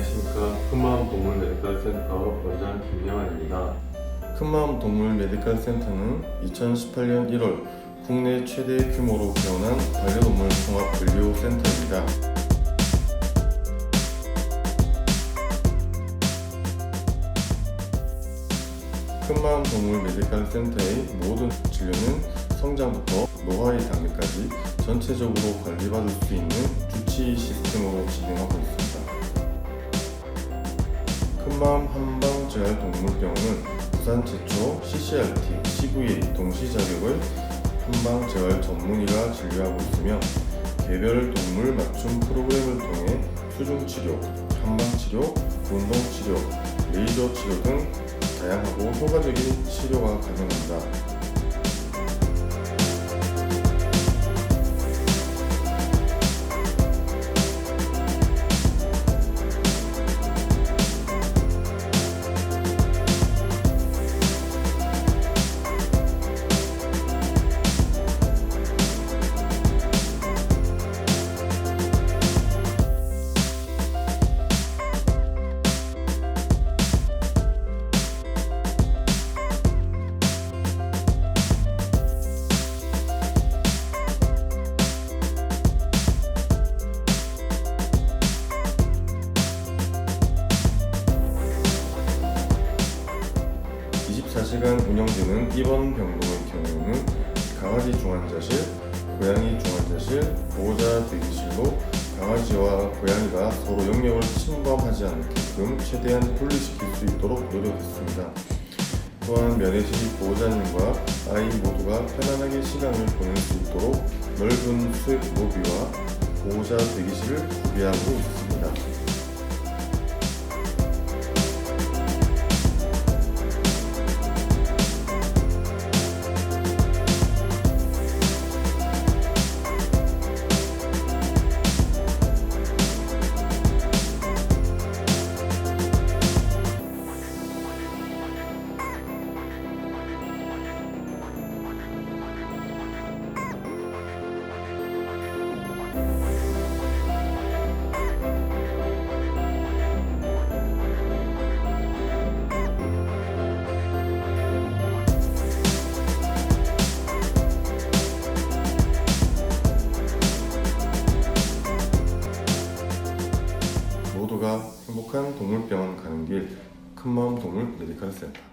안녕하십니까. 큰마음 동물 메디컬 센터 원장 김영환입니다. 큰마음 동물 메디컬 센터는 2018년 1월 국내 최대 규모로 개원한 반려동물 종합 의료 센터입니다. 큰마음 동물 메디컬 센터의 모든 진료는 성장부터 노화의 단계까지 전체적으로 관리받을 수 있는 주치 시스템으로 진행하고 있습니다. 큰마음 한방재활동물병원은 부산 최초 CCRT, CVA 동시 자격의 한방 재활 전문의가 진료하고 있으며 개별 동물 맞춤 프로그램을 통해 수중 치료, 한방 치료, 운동 치료, 레이저 치료 등 다양하고 효과적인 치료가 가능합니다. (24시간) 운영되는 입원 병동의 경우에는 강아지 중환자실, 고양이 중환자실, 보호자 대기실로 강아지와 고양이가 서로 영역을 침범하지 않게끔 최대한 분리시킬 수 있도록 노력했습니다. 또한 면회실 보호자님과 아이 모두가 편안하게 시간을 보낼 수 있도록 넓은 수액 로비와 보호자 대기실을 구비하고 있습니다. 행복한 동물병원 가는 길 큰마음 동물 메디컬 센터